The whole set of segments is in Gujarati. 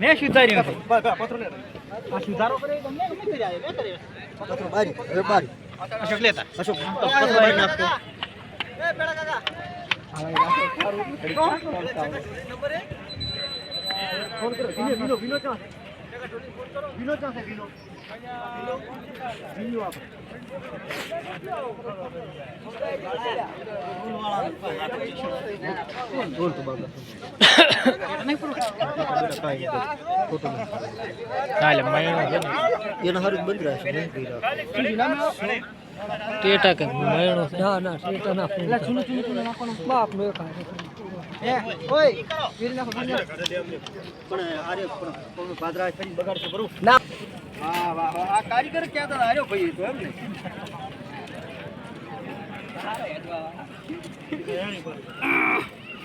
મેં સુધાર્યો આ સુધારો કરે તમને ગમે તે જાય મેં કર્યો. અશોક લેતા. અશોક ફોન કરો. વિનો વિનો વિનો ચાં વિનો ચાં છે વિનો વિનો આપણે ચાલે મયણો છે એનો હારું બંધ રહેશે ટેટા કે મયણો ના ના ટેટા ના ફોન ચૂનો ચૂનો ચૂનો નાખવાનો બાપ નો એ ઓય વીર નાખો પણ આરે પણ કોનું ફરી બગાડશે બરું ના. વાહ વાહ વાહ. આ કારીગર ક્યાં તો આર્યો ભાઈ તો એમ ને?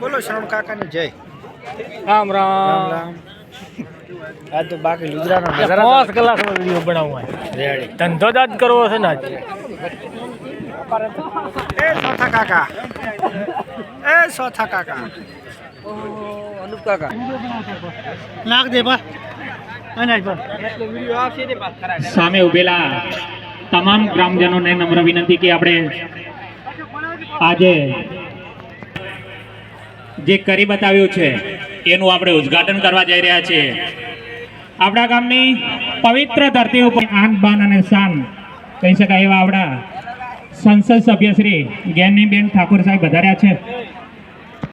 બોલો. શરણ કાકાની જય. રામ રામ. રામ આજ તો બાકી ગુજરાતનો પાંચ કલાકનો વીડિયો બનાવવા રેડી. ધંધો જ કરવો છે ને આજે. એ સોથા કાકા. એ સોથા કાકા. અનુપ કાકા. નાખ દે બા. અનાજ કરાય સામે ઉભેલા. તમામ ગ્રામજનોને નમ્ર વિનંતી કે આપણે આજે જે કરી બતાવ્યું છે, એનું આપણે ઉદ્ઘાટન કરવા જઈ રહ્યા છીએ. આપણા ગામની પવિત્ર ધરતી ઉપર આન બાન અને શાન, કહી શકાય એવા આપણા સંસદ સભ્ય શ્રી જ્ઞાનીબેન ઠાકોર સાહેબ વધાર્યા છે.